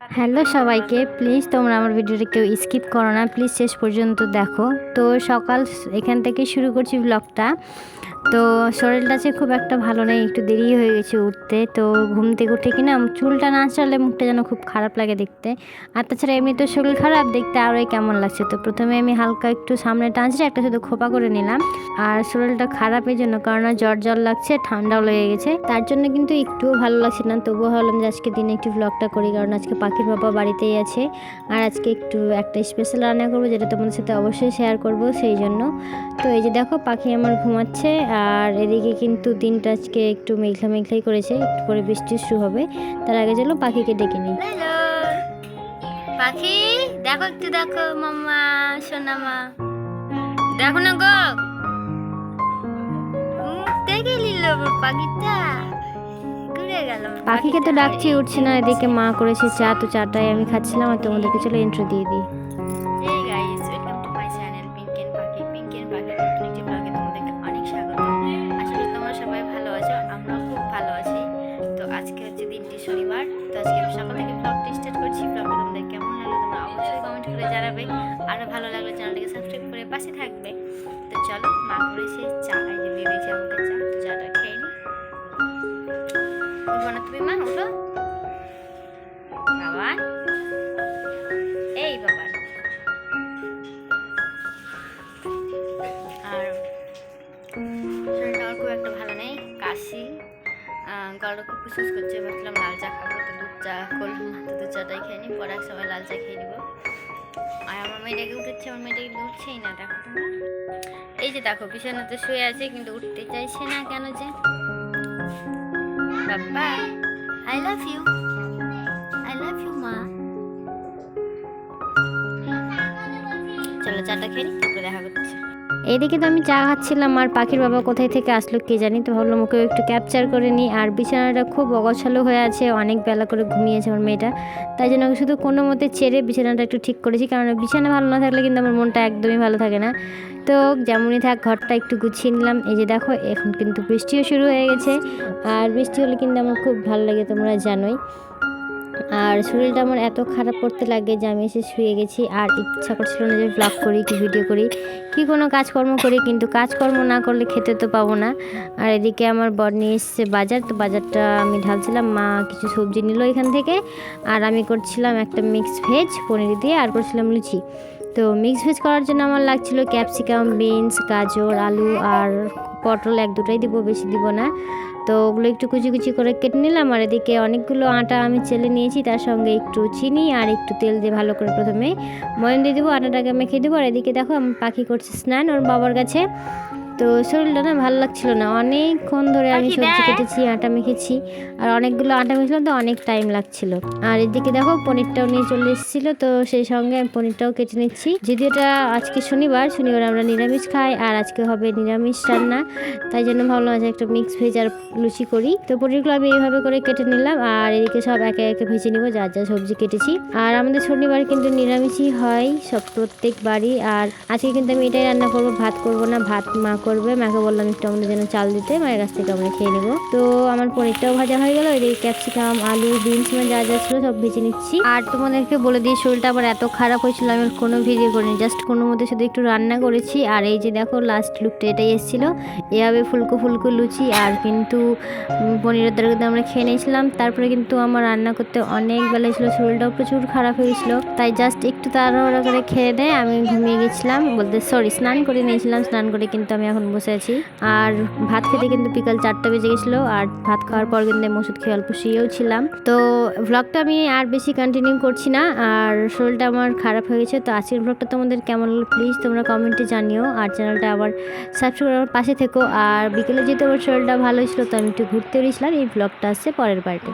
Hello সবাইকে, please তোমরা আমার ভিডিওটা কেউ স্কিপ করো না, প্লিজ শেষ পর্যন্ত দেখো। তো সকাল এখান থেকে শুরু করছি ব্লগটা তো শরীরটা আছে খুব একটা ভালো নেই, একটু দেরি হয়ে গেছে উঠতে। তো ঘুম থেকে উঠে কিনা চুলটা না চালে মুখটা যেন খুব খারাপ লাগে দেখতে। আর তাছাড়া এমনি তো শরীর খারাপ, দেখতে আরোই কেমন লাগছে। তো প্রথমে আমি হালকা একটু সামনে টানছি, একটা শুধু খোপা করে নিলাম। আর শরীরটা খারাপের জন্য, কারণ জ্বর জ্বর লাগছে, ঠান্ডাও লেগে গেছে। তার জন্য কিন্তু একটুও ভালো লাগছে না। তবুও ভাবলাম যে আজকে দিনে একটু ব্লগটা করি, কারণ আজকে পাখির বাবা বাড়িতেই আছে। আর আজকে একটু একটা স্পেশাল রান্না করব, যেটা তোমাদের সাথে অবশ্যই শেয়ার করব সেই জন্য। তো এই যে দেখো, পাখি আমার ঘুমাচ্ছে। আর এদিকে কিন্তু দিনটা আজকে একটু মেঘলা মেঘলাই করেছে একটু পরে বৃষ্টি শুরু হবে। তার আগে চলো পাখিকে ডেকে নিই। পাখি দেখো একটু দেখো মাম্মা সোনা মা দেখো না গো। দেখে নিল পাখিটা। পাখিকে তো ডাকছি উঠছে না এদিকে মা করেছে চা তো চাটাই আমি খাচ্ছিলাম আর তোমাদেরকে চলো ইন্ট্রো দিয়ে দিই। পাশে থাকবে। তো চলো, মা করেছে চা এই যে দিয়েছে আমাকে চা। তো চাটা খেয়ে নি। উঠবো তুমি, মা উঠো বাবা। এই বাবা। আর শরীরটা খুব একটা ভালো নেই, কাশি। গলাটা খুব ফুসফুস করছে, ভাবছিলাম লাল চা খাব, তো দুধ চা করলাম, তো দুধ চাটাই খেয়ে নিই পরে এক সময় লাল চা খেয়ে নিবো। আর আমার মেয়েটাকে উঠেছে, আমার মেয়েটা কিন্তু উঠছেই না, দেখো এই যে দেখো বিছানাতে শুয়ে আছে, কিন্তু উঠতে চাইছে না কেন যে? বাবা I love you I love you মা। চলো চাটা খেয়ে তারপরে দেখা করছি। এদিকে তো আমি চা খাচ্ছিলাম, আর পাখির বাবা কোথায় থেকে আসলো কে জানি, তো ভাবলাম ওকে একটু ক্যাপচার করে নিই। আর বিছানাটা খুব অগছালো হয়ে আছে, অনেক বেলা করে ঘুমিয়েছে আমার মেয়েটা। তাই জন্য আমি শুধু কোনো মতে ছেড়ে বিছানাটা একটু ঠিক করেছি, কারণ বিছানা ভালো না থাকলে কিন্তু আমার মনটা একদমই ভালো থাকে না। তো যেমনই থাক, ঘরটা একটু গুছিয়ে নিলাম। এই যে দেখো, এখন কিন্তু বৃষ্টিও শুরু হয়ে গেছে, আর বৃষ্টি হলে কিন্তু আমার খুব ভালো লাগে, তোমরা জানোই। আর শরীরটা আমার এত খারাপ করতে লাগে যে আমি এসে শুয়ে গেছি আর ইচ্ছা করছিল না যে ব্লগ করি কি ভিডিও করি। কি কোনো কাজকর্ম করি কিন্তু কাজকর্ম না করলে খেতে তো পাবো না। আর এদিকে আমার বর নিয়ে এসছে বাজার, তো বাজারটা আমি ঢালছিলাম, মা কিছু সবজি নিল এখান থেকে। আর আমি করছিলাম একটা মিক্স ভেজ পনির দিয়ে, আর করছিলাম লুচি। তো মিক্স ভেজ করার জন্য আমার লাগছিল ক্যাপসিকাম বিনস গাজর, আলু আর পটল এক দুটাই দিব, বেশি দিব না। তো ওগুলো একটু কুচি কুচি করে কেটে নিলাম আর এদিকে অনেকগুলো আটা আমি চেলে নিয়েছি, তার সঙ্গে একটু চিনি আর একটু তেল দিয়ে ভালো করে প্রথমে ময়ন দিয়ে দেবো, আটাটাকে মেখে দেবো। আর এদিকে দেখো আমি পাখি করছে স্নান, ওর বাবার কাছে। তো শরীরটা না ভালো লাগছিল না। অনেকক্ষণ ধরে আমি সবজি কেটেছি আটা মেখেছি আর অনেকগুলো আটা মেখেছিলাম তো অনেক টাইম লাগছিল। আর এদিকে দেখো পনিরটাও নিয়ে চলে এসেছিল তো সেই সঙ্গে আমি পনিরটাও কেটে নিচ্ছি। যদি এটা আজকে শনিবার শনিবার আমরা নিরামিষ খাই আর আজকে হবে নিরামিষ রান্না। তাই জন্য ভাবলাম আজ একটা মিক্স ভেজ আর লুচি করি। তো পনিরগুলো আমি এইভাবে করে কেটে নিলাম আর এদিকে সব একে একে ভেজে নিব যা যা সবজি কেটেছি। আর আমাদের শনিবার কিন্তু নিরামিষই হয় সব প্রত্যেকবারই আর আজকে কিন্তু আমি এটাই রান্না করব ভাত করব না ভাত মা করবে। মাকে বললাম একটু আমাদের জন্য চাল দিতে, মায়ের কাছ থেকে আমরা খেয়ে নেব। তো আমার পনিরটাও ভাজা হয়ে গেল, এদিকে ক্যাপসিকাম, আলু, বিনস মানে যা যা ছিল সব ভেজে নিচ্ছি। আর তোমাদেরকে বলে দিই, শরীরটা আবার এত খারাপ হয়েছিল, আমি কোনো ভিডিও করিনি জাস্ট কোনো মধ্যে শুধু একটু রান্না করেছি। আর এই যে দেখো লাস্ট লুকটা এটাই এসেছিল। এভাবে ফুলকো ফুলকো লুচি, আর কিন্তু পনিরের তরকারিতে আমরা খেয়ে নিয়েছিলাম। তারপরে কিন্তু আমার রান্না করতে অনেক বেলা ছিল শরীরটাও প্রচুর খারাপ হয়ে গেছিল তাই জাস্ট একটু তাড়াহুড়া করে খেয়ে দেয় আমি ঘুমিয়ে গেছিলাম। বলতে সরি স্নান করে নিয়েছিলাম, স্নান করে কিন্তু আমি এখন বসে আছি। আর ভাত খেতে কিন্তু বিকাল চারটা বেজে গেছিল, আর ভাত খাওয়ার পর কিন্তু আমি ওষুধ খেয়ে অল্প শুয়েও ছিলাম। তো ভ্লগটা আমি আর বেশি কন্টিনিউ করছি না, আর শরীরটা আমার খারাপ হয়ে গেছে। তো আজকের ভ্লগটা তোমাদের কেমন লাগল প্লিজ তোমরা কমেন্টে জানিও, আর চ্যানেলটা আবার সাবস্ক্রাইব করার পাশে থেকো। আর বিকেলে যেহেতু আমার শরীরটা ভালো ছিল তো আমি একটু ঘুরতে বেরিয়েছিলাম এই ব্লগটা আসছে পরের পার্টে